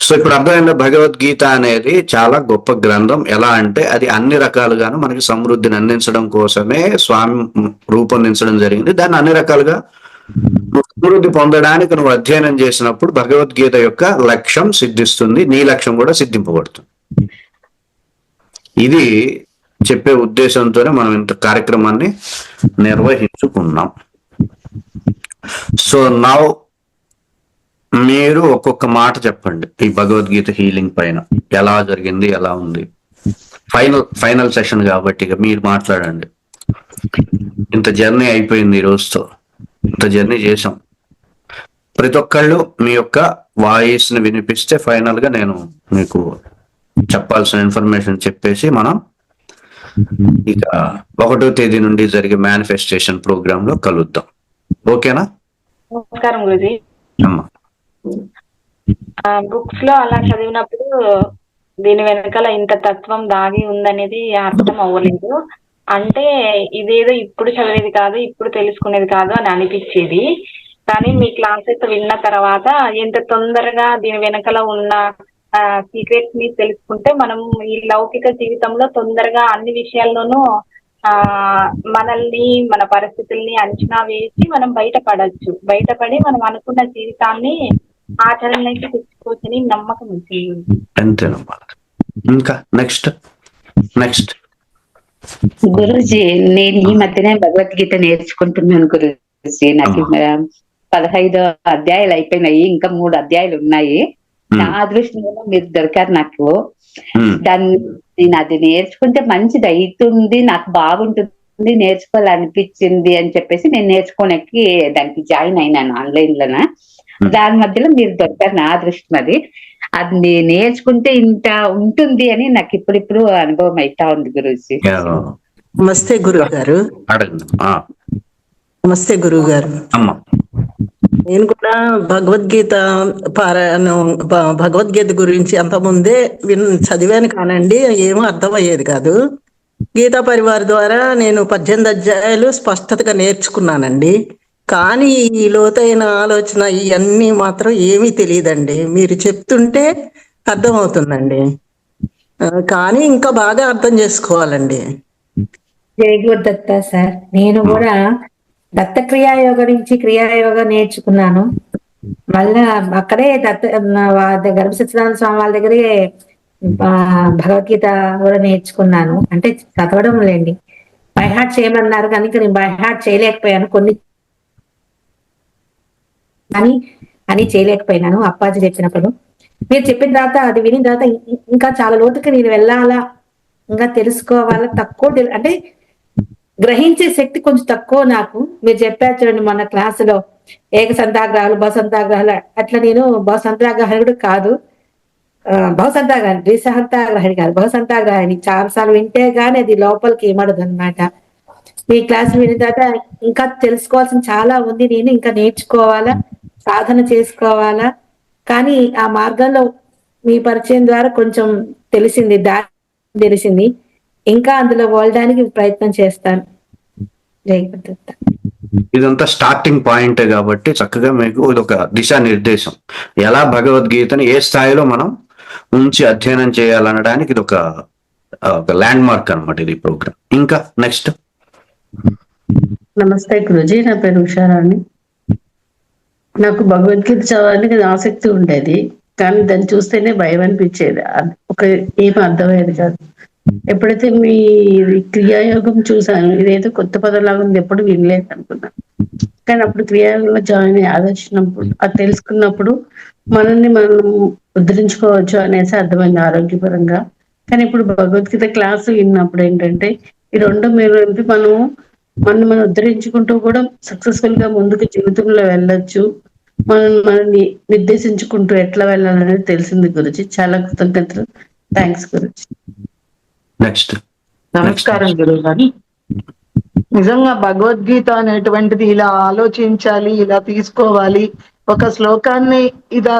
So ఇప్పుడు అర్థమైంది? భగవద్గీత అనేది చాలా గొప్ప గ్రంథం. ఎలా అంటే అది అన్ని రకాలుగాను మనకి సమృద్ధిని అందించడం కోసమే స్వామి రూపొందించడం జరిగింది. దాన్ని అన్ని రకాలుగా సమృద్ధి పొందడానికి నువ్వు అధ్యయనం చేసినప్పుడు భగవద్గీత యొక్క లక్ష్యం సిద్ధిస్తుంది. నీ లక్ష్యం కూడా సిద్ధింపబడుతుంది. ఇది చెప్పే ఉద్దేశంతోనే మనం ఇంత కార్యక్రమాన్ని నిర్వహించుకున్నాం. సో నౌ మీరు ఒక్కొక్క మాట చెప్పండి ఈ భగవద్గీత హీలింగ్ పైన. ఎలా జరిగింది ఎలా ఉంది? ఫైనల్ ఫైనల్ సెషన్ కాబట్టి ఇక మీరు మాట్లాడండి. ఇంత జర్నీ అయిపోయింది ఈ రోజుతో. ఇంత జర్నీ చేసాం ప్రతి ఒక్కళ్ళు మీ యొక్క వాయిస్ని వినిపిస్తే ఫైనల్గా నేను మీకు చెప్పాల్సిన ఇన్ఫర్మేషన్ చెప్పేసి మనం ఇక ఒకటో తేదీ నుండి జరిగే మేనిఫెస్టేషన్ ప్రోగ్రామ్లో కలుద్దాం. ఓకేనా నమస్కారం గురుజీ. అమ్మా. బుక్స్లో అలా చదివినప్పుడు దీని వెనకాల ఇంత తత్వం దాగి ఉందనేది అర్థం అవ్వలేదు. అంటే ఇదేదో ఇప్పుడు చదివేది కాదు ఇప్పుడు తెలుసుకునేది కాదు అని అనిపించేది. కానీ మీ క్లాసెస్ విన్న తర్వాత ఎంత తొందరగా దీని వెనకాల ఉన్న సీక్రెట్స్ని తెలుసుకుంటే మనం ఈ లౌకిక జీవితంలో తొందరగా అన్ని విషయాల్లోనూ ఆ మనల్ని మన పరిస్థితుల్ని అంచనా వేసి మనం బయటపడచ్చు. బయటపడి మనం అనుకున్న జీవితాన్ని ఆచరణలోకి తెచ్చుకోవచ్చని నమ్మకం అంతేనమ్మా ఇంకా నెక్స్ట్ నెక్స్ట్. గురూజీ నేను ఈ మధ్యనే భగవద్గీత నేర్చుకుంటున్నాను గురూజీ. నాకు పదహైదు అధ్యాయాలు అయిపోయినాయి ఇంకా మూడు అధ్యాయాలు ఉన్నాయి. నా అదృష్టంలో మీరు దొరికారు నాకు. దాన్ని నేను అది నేర్చుకుంటే మంచిది అవుతుంది నాకు బాగుంటుంది నేర్చుకోవాలనిపించింది అని చెప్పేసి నేను నేర్చుకోనికి దానికి జాయిన్ అయినాను ఆన్లైన్ లోన దాని మధ్యలో మీరు దొరికారు నా అదృష్టం అది. అది నే- నేర్చుకుంటే ఇంత ఉంటుంది అని నాకు ఇప్పుడిప్పుడు అనుభవం అయితా ఉంది గురూజీ. నమస్తే గురువు గారు అడగండి. ఆ, నమస్తే గురువు గారు అమ్మా. నేను కూడా భగవద్గీత పారాయణం భ- భగవద్గీత గురించి అంత ముందే విన్ చదివాను కానండి ఏమో అర్థమయ్యేది కాదు. గీతా పరివార్ ద్వారా నేను పద్దెనిమిది అధ్యాయాలు స్పష్టతగా నేర్చుకున్నానండి. కానీ ఈ లోతైన ఆలోచన ఇవన్నీ మాత్రం ఏమీ తెలియదండి. మీరు చెప్తుంటే అర్థమవుతుందండి. కానీ ఇంకా బాగా అర్థం చేసుకోవాలండి. జై గుడ్ దత్త సార్. నేను కూడా దత్త క్రియాయోగ నుంచి క్రియాయోగ నేర్చుకున్నాను. మళ్ళా అక్కడే దత్త వా- గర్భ సత్యనారాయణ స్వామి వాళ్ళ దగ్గరే భగవద్గీత కూడా నేర్చుకున్నాను. అంటే చదవడం లేండి. బై హార్ట్ చేయమన్నారు కానీ నేను బై హార్ట్ చేయలేకపోయాను. కొన్ని అని అని చేయలేకపోయినాను అప్పాజీ చెప్పినప్పుడు. మీరు చెప్పిన తర్వాత అది విని తర్వాత ఇంకా చాలా లోతుకి నేను వెళ్ళాలా? ఇంకా తెలుసుకోవాలా? తక్కువ అంటే గ్రహించే శక్తి కొంచెం తక్కువ నాకు. మీరు చెప్పారు చూడండి మొన్న క్లాసులో ఏక సంతాగ్రహాలు బహుసంతాగ్రహాలు అట్లా నేను బహుసంతాగ్రహణుడు కాదు. ఆ, ద్విసహంతాగ్రహణి కాదు. బహుసంతాగ్రహణి చాలా సార్లు వింటే గానీ అది లోపలికి ఏమడదు అనమాట మీ క్లాస్ విన్న తర్వాత ఇంకా తెలుసుకోవాల్సిన చాలా ఉంది. నేను ఇంకా నేర్చుకోవాలా? సాధన చేసుకోవాలా? కానీ ఆ మార్గంలో మీ పరిచయం ద్వారా కొంచెం తెలిసింది దారి తెలిసింది. ఇంకా అందులో వెళ్ళడానికి ప్రయత్నం చేస్తాను. ఇదంతా స్టార్టింగ్ పాయింట్ కాబట్టి చక్కగా మీకు ఇది ఒక దిశానిర్దేశం. ఎలా భగవద్గీతని ఏ స్థాయిలో మనం ఉంచి అధ్యయనం చేయాలనడానికి ఇది ఒక ఒక ల్యాండ్ మార్క్ అనమాట ఇది ప్రోగ్రామ్ ఇంకా నెక్స్ట్ నమస్తే గురుజీ నా పేరు ఉషారాణి. నాకు భగవద్గీత చదవడానికి ఆసక్తి ఉండేది. కానీ దాన్ని చూస్తేనే భయం అనిపించేది. ఒక ఏం అర్థమయ్యేది కాదు. ఎప్పుడైతే మీ క్రియాయోగం చూసాను ఇదేదో కొత్త పదంలాగా ఉంది ఎప్పుడు వినలేదు అనుకున్నా. కానీ అప్పుడు క్రియాయోగంలో జాయిన్ అయ్యి ఆలోచించినప్పుడు అది తెలుసుకున్నప్పుడు మనల్ని మనం ఉద్ధరించుకోవచ్చు అనేసి అర్థమైంది ఆరోగ్యపరంగా. కానీ ఇప్పుడు భగవద్గీత క్లాసు విన్నప్పుడు ఏంటంటే ఈ రెండు మీరు మనం మనం మనం ఉద్ధరించుకుంటూ కూడా సక్సెస్ఫుల్గా ముందుకు జీవితంలో వెళ్ళొచ్చు మనం మనల్ని నిర్దేశించుకుంటూ ఎట్లా వెళ్ళాలనేది తెలిసింది గురించి చాలా కృతజ్ఞతలు. థ్యాంక్స్ గురించి నెక్స్ట్ నమస్కారం గురువు గారు నిజంగా భగవద్గీత అనేటువంటిది ఇలా ఆలోచించాలి ఇలా తీసుకోవాలి. ఒక శ్లోకాన్ని ఇలా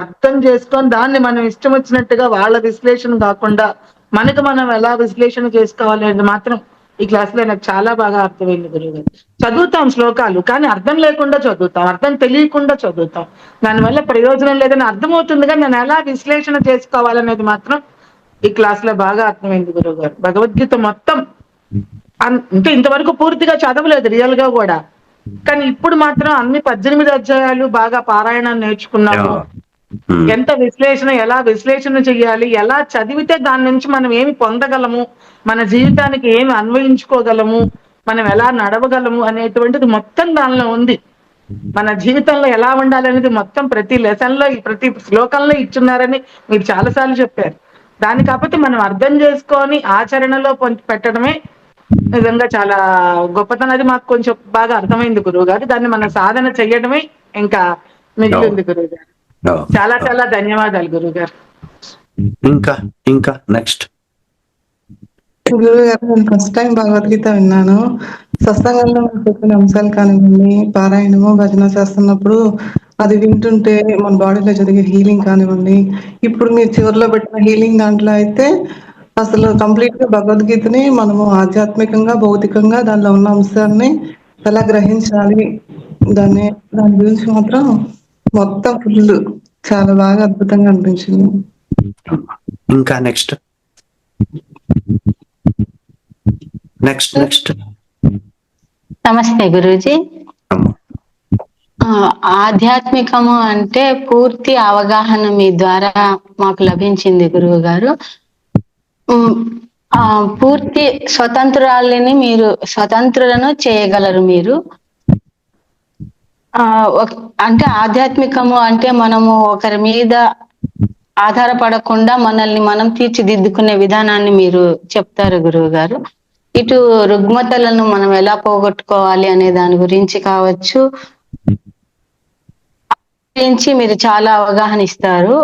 అర్థం చేసుకొని దాన్ని మనం ఇష్టం వచ్చినట్టుగా వాళ్ళ విశ్లేషణ కాకుండా మనకు మనం ఎలా విశ్లేషణ చేసుకోవాలి అనేది మాత్రం ఈ క్లాస్లో నాకు చాలా బాగా అర్థమైంది గురువుగారు. చదువుతాం శ్లోకాలు కానీ అర్థం లేకుండా చదువుతాం అర్థం తెలియకుండా చదువుతాం. దానివల్ల ప్రయోజనం లేదని అర్థమవుతుంది కానీ నేను ఎలా విశ్లేషణ చేసుకోవాలనేది మాత్రం ఈ క్లాస్లో బాగా అర్థమైంది గురువుగారు. భగవద్గీత మొత్తం అన్- అంటే ఇంతవరకు పూర్తిగా చదవలేదు రియల్గా కూడా. కానీ ఇప్పుడు మాత్రం అన్ని పద్దెనిమిది అధ్యాయాలు బాగా పారాయణం నేర్చుకున్నాము. ఎంత విశ్లేషణ ఎలా విశ్లేషణ చేయాలి ఎలా చదివితే దాని నుంచి మనం ఏమి పొందగలము మన జీవితానికి ఏమి అన్వయించుకోగలము మనం ఎలా నడవగలము అనేటువంటిది మొత్తం దానిలో ఉంది. మన జీవితంలో ఎలా ఉండాలనేది మొత్తం ప్రతి లెసన్లో ప్రతి శ్లోకంలో ఇచ్చున్నారని మీరు చాలాసార్లు చెప్పారు. దాని కాకపోతే మనం అర్థం చేసుకొని ఆచరణలో పెట్టడమే నిజంగా చాలా గొప్పతనం. అది మాకు కొంచెం బాగా అర్థమైంది గురువు గారు దాన్ని మనం సాధన చెయ్యడమే ఇంకా మిగిలింది గురువు గారు. చాలా చాలా ధన్యవాదాలు గురువు గారు ఇంకా ఇంకా నెక్స్ట్ గురువు గారు నేను ఫస్ట్ టైం భగవద్గీత విన్నాను. సత్సంగంలో చెప్పిన అంశాలు కానివ్వండి పారాయణము భజన చేస్తున్నప్పుడు అది వింటుంటే మన బాడీలో జరిగే హీలింగ్ కానివ్వండి ఇప్పుడు మీరు చివరిలో పెట్టిన హీలింగ్ దాంట్లో అయితే అసలు కంప్లీట్గా భగవద్గీతని మనము ఆధ్యాత్మికంగా భౌతికంగా దానిలో ఉన్న అంశాన్ని ఎలా గ్రహించాలి దాన్ని దాని గురించి మాత్రం మొత్తం ఫుల్ చాలా బాగా అద్భుతంగా అనిపించింది. ఇంకా నెక్స్ట్ నెక్స్ట్ నెక్స్ట్ నమస్తే గురూజీ. ఆ, ఆధ్యాత్మికము అంటే పూర్తి అవగాహన మీ ద్వారా మాకు లభించింది గురువు గారు. పూర్తి స్వతంత్రాలని మీరు స్వతంత్రులను చేయగలరు మీరు. అంటే ఆధ్యాత్మికము అంటే మనము ఒకరి మీద ఆధారపడకుండా మనల్ని మనం తీర్చిదిద్దుకునే విధానాన్ని మీరు చెప్తారు గురువు గారు ఇటు రుగ్మతలను మనం ఎలా పోగొట్టుకోవాలి అనే దాని గురించి కావచ్చు. గురించి మీరు చాలా అవగాహన ఇస్తారు.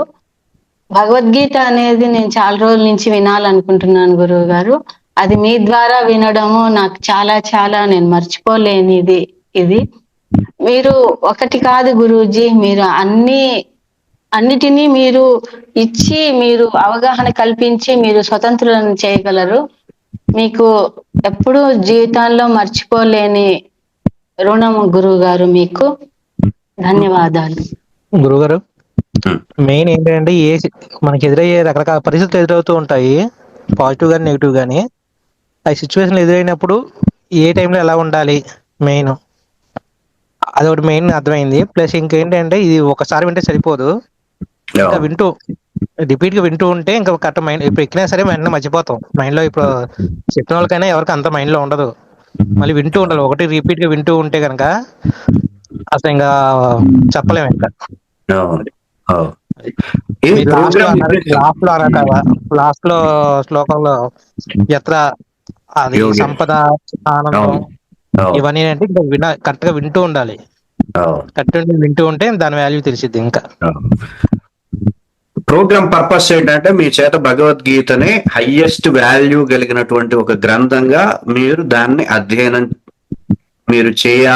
భగవద్గీత అనేది నేను చాలా రోజుల నుంచి వినాలనుకుంటున్నాను గురువు గారు అది మీ ద్వారా వినడము నాకు చాలా చాలా నేను మర్చిపోలేనిది ఇది. మీరు ఒకటి కాదు గురూజీ మీరు అన్ని అన్నిటినీ మీరు ఇచ్చి మీరు అవగాహన కల్పించి మీరు స్వతంత్రులను చేయగలరు. మీకు ఎప్పుడూ జీవితాల్లో మర్చిపోలేని రుణం గురువు గారు మీకు. ధన్యవాదాలు. గురుగారు. మెయిన్ ఏంటంటే ఏ మనకి ఎదురయ్యే రకరకాల పరిస్థితులు ఎదురవుతూ ఉంటాయి. పాజిటివ్ కానీ నెగిటివ్ కానీ ఆ సిచ్యువేషన్ ఎదురైనప్పుడు ఏ టైంలో ఎలా ఉండాలి మెయిన్? అదొకటి మెయిన్ అర్థమైంది. ప్లస్ ఇంకేంటంటే ఇది ఒకసారి వింటే సరిపోదు. ఇంకా వింటూ రిపీట్గా వింటూ ఉంటే ఇంకా కరెక్ట్ మైండ్ ఇప్పుడు ఎక్కినా సరే వెంటనే మర్చిపోతాం. మైండ్లో ఇప్పుడు చెప్పిన వాళ్ళకైనా ఎవరికి అంత మైండ్లో ఉండదు. మళ్ళీ వింటూ ఉండాలి. ఒకటి రిపీట్గా వింటూ ఉంటే కనుక అసలు ఇంకా చెప్పలేము ఇంకా. లాస్ట్లో శ్లోకంలో ఎత్ర అది. సంపద ఆనందం. ఇవన్నీ అంటే ఇంకా విన కరెక్ట్గా వింటూ ఉండాలి. కరెక్ట్ వింటూ ఉంటే దాని వాల్యూ తెలిసిద్ది ఇంకా. ప్రోగ్రామ్ పర్పస్ ఏంటంటే మీ చేత భగవద్గీతని హయ్యెస్ట్ వాల్యూ కలిగినటువంటి ఒక గ్రంథంగా మీరు దాన్ని అధ్యయనం మీరు చేయ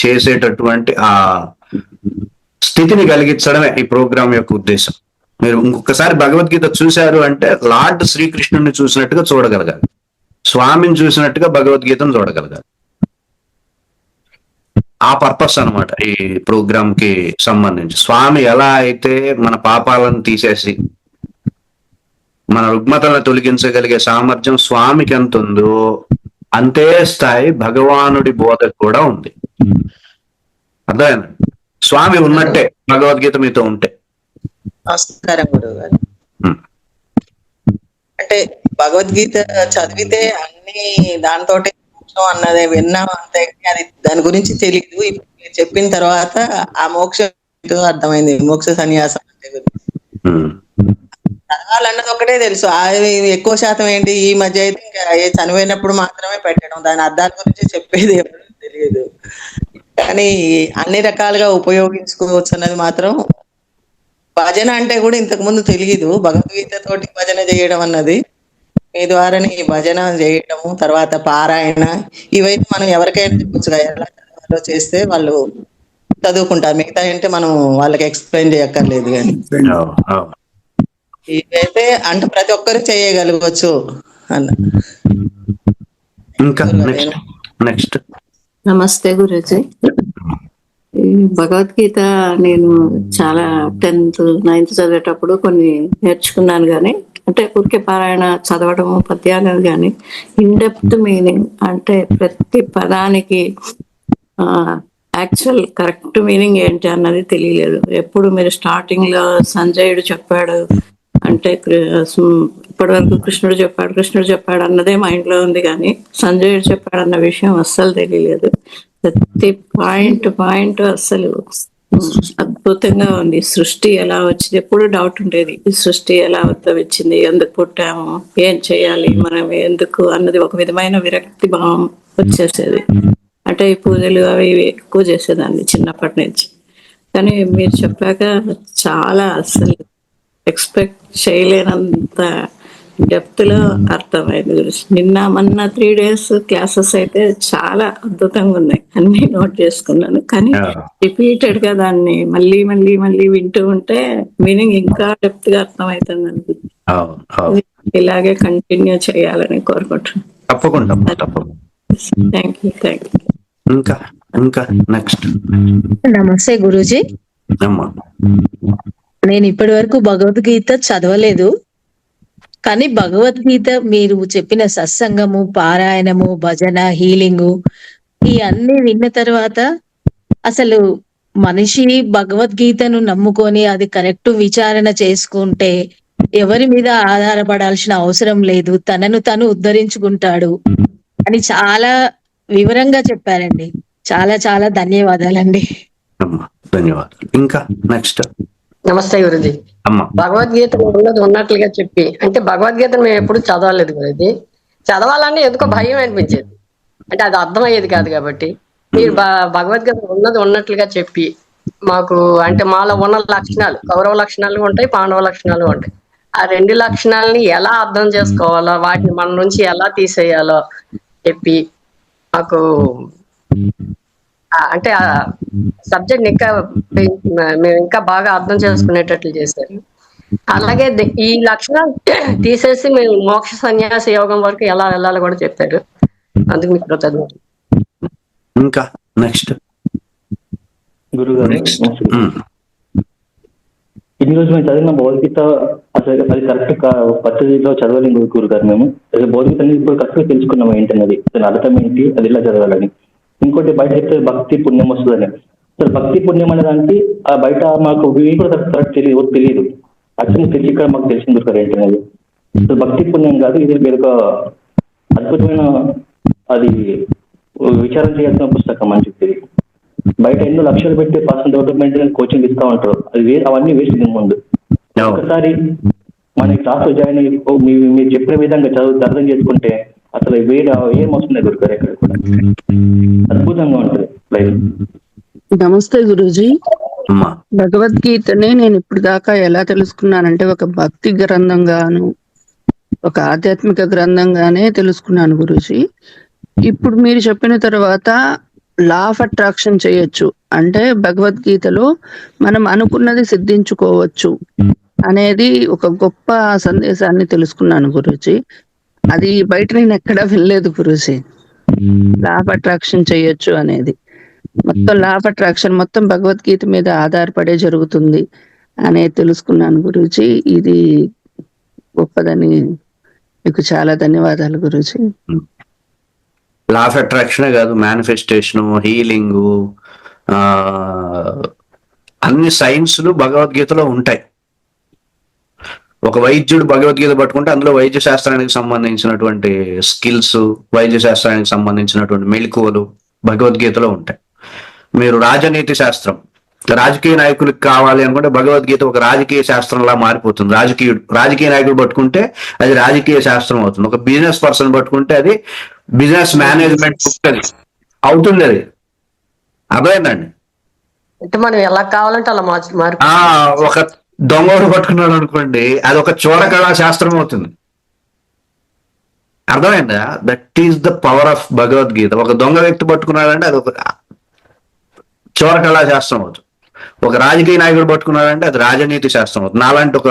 చేసేటటువంటి ఆ స్థితిని కలిగించడమే ఈ ప్రోగ్రామ్ యొక్క ఉద్దేశం. మీరు ఇంకొకసారి భగవద్గీత చూశారు అంటే లార్డ్ శ్రీకృష్ణుని చూసినట్టుగా చూడగలగాలి. స్వామిని చూసినట్టుగా భగవద్గీతను చూడగలగాలి. ఆ పర్పస్ అన్నమాట ఈ ప్రోగ్రామ్కి సంబంధించి. స్వామి ఎలా అయితే మన పాపాలను తీసేసి మన రుగ్మతలను తొలగించగలిగే సామర్థ్యం స్వామికి ఎంత ఉందో అంతే స్థాయి భగవానుడి బోధకు కూడా ఉంది. అర్థమైంది? స్వామి ఉన్నట్టే భగవద్గీత మీతో ఉంటే. నమస్కారం గురువు గారు. అంటే భగవద్గీత చదివితే అన్ని దాంతోటే మోక్షం అన్నదే విన్నాం అంతే. అది దాని గురించి తెలియదు ఇప్పుడు మీరు చెప్పిన తర్వాత ఆ మోక్షం అర్థమైంది. మోక్ష సన్యాసం అంటే. చదవాలన్నది ఒకటే తెలుసు. అది ఎక్కువ శాతం ఏంటి? ఈ మధ్య అయితే ఇంకా ఏ చనిపోయినప్పుడు మాత్రమే పెట్టడం. దాని అర్థాల గురించి చెప్పేది తెలియదు. కానీ అన్ని రకాలుగా ఉపయోగించుకోవచ్చు అన్నది మాత్రం భజన అంటే కూడా ఇంతకు ముందు తెలియదు భగవద్గీత తోటి భజన చేయడం అన్నది. మీ ద్వారానే ఈ భజన చేయడము తర్వాత పారాయణ ఇవైతే మనం ఎవరికైనా చెప్పొచ్చు ఎలా చదవాలో చేస్తే వాళ్ళు చదువుకుంటారు. మిగతా అంటే మనం వాళ్ళకి ఎక్స్ప్లెయిన్ చేయక్కర్లేదు కానీ. ఇవైతే అంటే ప్రతి ఒక్కరు చేయగలగవచ్చు అన్న. ఇంకా నెక్స్ట్ నెక్స్ట్ నమస్తే గురుజీ. ఈ భగవద్గీత నేను చాలా టెన్త్ నైన్త్ చదివేటప్పుడు కొన్ని నేర్చుకున్నాను కానీ అంటే ఊరికే పారాయణ చదవడము పద్యాలు కానీ ఇన్డెప్త్ మీనింగ్ అంటే ప్రతి పదానికి యాక్చువల్ కరెక్ట్ మీనింగ్ ఏంటి అన్నది తెలియలేదు. ఎప్పుడు మీరు స్టార్టింగ్లో సంజయుడు చెప్పాడు అంటే ఇప్పటి వరకు కృష్ణుడు చెప్పాడు కృష్ణుడు చెప్పాడు అన్నదే మైండ్లో ఉంది కానీ సంజయుడు చెప్పాడు అన్న విషయం అస్సలు తెలియలేదు. ప్రతి పాయింట్ పాయింట్ అస్సలు అద్భుతంగా ఉంది. సృష్టి ఎలా వచ్చింది? ఎప్పుడు డౌట్ ఉండేది. ఈ సృష్టి ఎలా వచ్చింది? ఎందుకు పుట్టాము? ఏం చేయాలి? మనం ఎందుకు? అన్నది ఒక విధమైన విరక్తి భావం వచ్చేసేది. అంటే ఈ పూజలు అవి ఎక్కువ చేసేదాన్ని చిన్నప్పటి నుంచి. కానీ మీరు చెప్పాక చాలా అసలు ఎక్స్పెక్ట్ చేయలేనంత డెప్త్లో అర్థమైంది గురించి నిన్న మొన్న త్రీ డేస్ క్లాసెస్ అయితే చాలా అద్భుతంగా ఉన్నాయి. అన్ని నోట్ చేసుకున్నాను. కానీ రిపీటెడ్గా దాన్ని మళ్ళీ మళ్ళీ మళ్ళీ వింటూ ఉంటే మీనింగ్ ఇంకా డెప్త్గా అర్థమవుతుంది అవును. ఇలాగే కంటిన్యూ చేయాలని కోరుకుంటున్నాను. తప్పకుండా థ్యాంక్ యూ థ్యాంక్ యూ. ఇంకా ఇంకా నెక్స్ట్. నమస్తే గురూజీ. నేను ఇప్పటి వరకు భగవద్గీత చదవలేదు. కానీ భగవద్గీత మీరు చెప్పిన సత్సంగము పారాయణము భజన హీలింగు ఈ అన్ని విన్న తర్వాత అసలు మనిషి భగవద్గీతను నమ్ముకొని అది కరెక్ట్ విచారణ చేసుకుంటే ఎవరి మీద ఆధారపడాల్సిన అవసరం లేదు. తనను తను ఉద్ధరించుకుంటాడు అని చాలా వివరంగా చెప్పారండి. చాలా చాలా ధన్యవాదాలండి. ధన్యవాదాలు. ఇంకా నెక్స్ట్ నమస్తే గురుజీ. భగవద్గీత ఉన్నది ఉన్నట్లుగా చెప్పి. అంటే భగవద్గీత మేము ఎప్పుడు చదవలేదు గురుజీ. చదవాలని ఎందుకో భయం అనిపించేది. అంటే అది అర్థమయ్యేది కాదు కాబట్టి. మీరు భగవద్గీత ఉన్నది ఉన్నట్లుగా చెప్పి మాకు అంటే మాలో ఉన్న లక్షణాలు కౌరవ లక్షణాలు ఉంటాయి పాండవ లక్షణాలు ఉంటాయి. ఆ రెండు లక్షణాలని ఎలా అర్థం చేసుకోవాలో వాటిని మన నుంచి ఎలా తీసేయాలో చెప్పి మాకు అంటే ఆ సబ్జెక్ట్ ఇంకా మేము ఇంకా బాగా అర్థం చేసుకునేటట్లు చేశారు. అలాగే ఈ లక్షణాలు తీసేసి మేము మోక్ష సన్యాస యోగం వరకు ఎలా వెళ్ళాలో కూడా చెప్పారు. అందుకు మీకు ఇంకా నెక్స్ట్. గురుగారు నెక్స్ట్. ఇన్ని రోజులు మేము చదివిన భగవద్గీత అసలు అది కరెక్ట్ పద్ధతిలో చదవలేము గురుగారు మేము. అసలు భగవద్గీత ఇప్పుడు కరెక్ట్ తెలుసుకున్నాం ఏంటన్నది. దాని అర్థం ఏంటి? అది ఎలా చదవాలని. ఇంకోటి బయట చెప్తే భక్తి పుణ్యం వస్తుందని. అసలు భక్తి పుణ్యం అనే దానికి ఆ బయట మాకు కూడా కరెక్ట్ తెలియదు తెలియదు. అర్థం తెలిసి ఇక్కడ మాకు తెలిసింది గురుగారు ఏంటన్నది అసలు భక్తి పుణ్యం కాదు ఇది మీరు ఒక అద్భుతమైన అది విచారం చేయాల్సిన పుస్తకం అని చెప్పేది బయట ఎన్నో లక్షలు పెట్టి పర్సనల్ డెవలప్మెంట్ కోచింగ్ ఇస్తా ఉంటారు. అది అవన్నీ వేస్ట్ దీని ముందు. ఒకసారి మన క్లాస్ జాయిన్ అయ్యి మీరు చెప్పిన విధంగా చదువు అర్థం చేసుకుంటే అసలు వేరే ఏం అవసరం లేదు దొరకరు ఎక్కడ కూడా? అద్భుతంగా ఉంటుంది లైఫ్ నమస్తే గురూజీ. అమ్మా. భగవద్గీతని నేను ఇప్పుడు దాకా ఎలా తెలుసుకున్నానంటే ఒక భక్తి గ్రంథంగాను ఒక ఆధ్యాత్మిక గ్రంథంగానే తెలుసుకున్నాను గురూజీ. ఇప్పుడు మీరు చెప్పిన తర్వాత లా ఆఫ్ అట్రాక్షన్ చేయొచ్చు. అంటే భగవద్గీతలో మనం అనుకున్నది సిద్ధించుకోవచ్చు అనేది ఒక గొప్ప సందేశాన్ని తెలుసుకున్నాను గురూజీ. అది బయట నేను ఎక్కడా వినలేదు గురూజీ. లా ఆఫ్ అట్రాక్షన్ చేయొచ్చు అనేది. మొత్తం లా ఆఫ్ అట్రాక్షన్ మొత్తం భగవద్గీత మీద ఆధారపడే జరుగుతుంది అనేది తెలుసుకున్నాను గురూజీ. ఇది గొప్పదని మీకు చాలా ధన్యవాదాలు గురూజీ. లా ఆఫ్ అట్రాక్షనే కాదు మేనిఫెస్టేషన్ హీలింగ్ అన్ని సైన్స్లు భగవద్గీతలో ఉంటాయి. ఒక వైద్యుడు భగవద్గీత పట్టుకుంటే అందులో వైద్య శాస్త్రానికి సంబంధించినటువంటి స్కిల్స్ వైద్య శాస్త్రానికి సంబంధించినటువంటి మెళకువలు భగవద్గీతలో ఉంటాయి. మీరు రాజనీతి శాస్త్రం రాజకీయ నాయకులకు కావాలి అనుకుంటే భగవద్గీత ఒక రాజకీయ శాస్త్రంలా మారిపోతుంది. రాజకీయుడు రాజకీయ నాయకుడు పట్టుకుంటే అది రాజకీయ శాస్త్రం అవుతుంది. ఒక బిజినెస్ పర్సన్ పట్టుకుంటే అది బిజినెస్ మేనేజ్మెంట్ ఉంటుంది. అవుతుంది అది. అర్థమైందండి? అంటే మనం ఎలా కావాలంటే అలా ఒక దొంగోడు పట్టుకున్నాడు అనుకోండి అది ఒక చోర శాస్త్రం అవుతుంది. అర్థమైందా? That is the power of Bhagavad Gita ఒక దొంగ వ్యక్తి పట్టుకున్నాడంటే అది ఒక చోర శాస్త్రం అవుతుంది. ఒక రాజకీయ నాయకుడు పట్టుకున్నాడంటే అది రాజనీతి శాస్త్రం అవుతుంది. నాలాంటి ఒక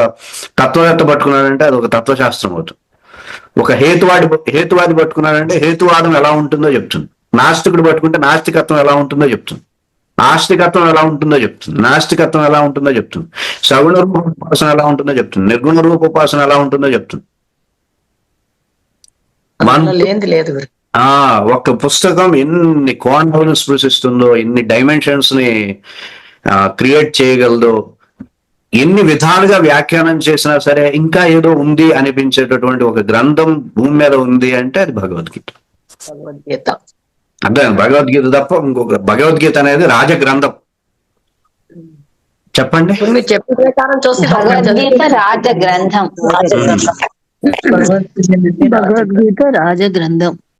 తత్వవేత్త పట్టుకున్నాడంటే అది ఒక తత్వశాస్త్రం అవుతుంది. ఒక హేతువాది హేతువాది పట్టుకున్నాడంటే హేతువాదం ఎలా ఉంటుందో చెప్తుంది. నాస్తికుడు పట్టుకుంటే నాస్తికత్వం ఎలా ఉంటుందో చెప్తుంది. ఆస్తికత్వం ఎలా ఉంటుందో చెప్తుంది. నాస్తికత్వం ఎలా ఉంటుందో చెప్తుంది. సగుణ రూప ఉపాసన ఎలా ఉంటుందో చెప్తుంది. నిర్గుణ రూప ఉపాసన ఎలా ఉంటుందో చెప్తుంది. లేదు గురు. ఆ ఒక పుస్తకం ఎన్ని కోణాలను స్పృశిస్తుందో ఎన్ని డైమెన్షన్స్ని క్రియేట్ చేయగలదో ఎన్ని విధాలుగా వ్యాఖ్యానం చేసినా సరే ఇంకా ఏదో ఉంది అనిపించేటటువంటి ఒక గ్రంథం భూమి మీద ఉంది అంటే అది భగవద్గీత. భగవద్గీత. అర్థం భగవద్గీత తప్ప ఇంకొక భగవద్గీత అనేది రాజ గ్రంథం చెప్పండి చెప్పిన ప్రకారం చూస్తే భగవద్గీత రాజ గ్రంథం భగవద్గీత రాజ గ్రంథం